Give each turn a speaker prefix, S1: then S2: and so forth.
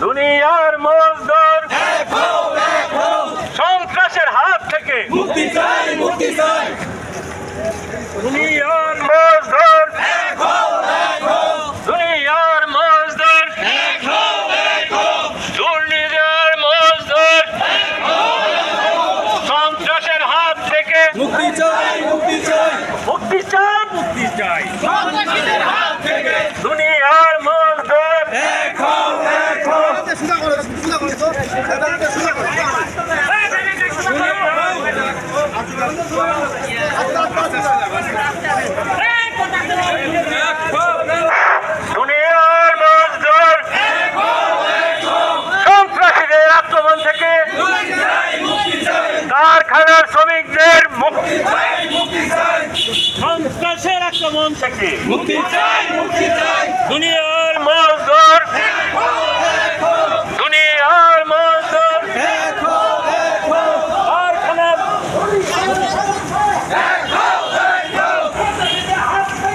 S1: দুনিয়ার মজদুর। সন্ত্রাসের হাত থেকে।
S2: মুক্তি চাই মুক্তি চাই।
S1: দুনিয়ার মজদুর। দুনিয়ার মজদুর। দুর্নীতির মজদুর। সন্ত্রাসের হাত থেকে।
S2: মুক্তি চাই মুক্তি চাই
S1: মুক্তি চাই মুক্তি চাই
S2: সন্ত্রাসীদের হাত থেকে
S1: দুনিয়ার মজদুর
S2: এক হও এক হও
S3: সুদা করে সুদা করে তো এটা সুদা করে
S1: দুনিয়ার মজদুর আক্রমণ থেকে কারখানার শ্রমিকদের মুক্তি সন্ত্রাসের আক্রমণ থেকে
S2: মুক্তি চাই মুক্তি চাই।
S1: দুনিয়ার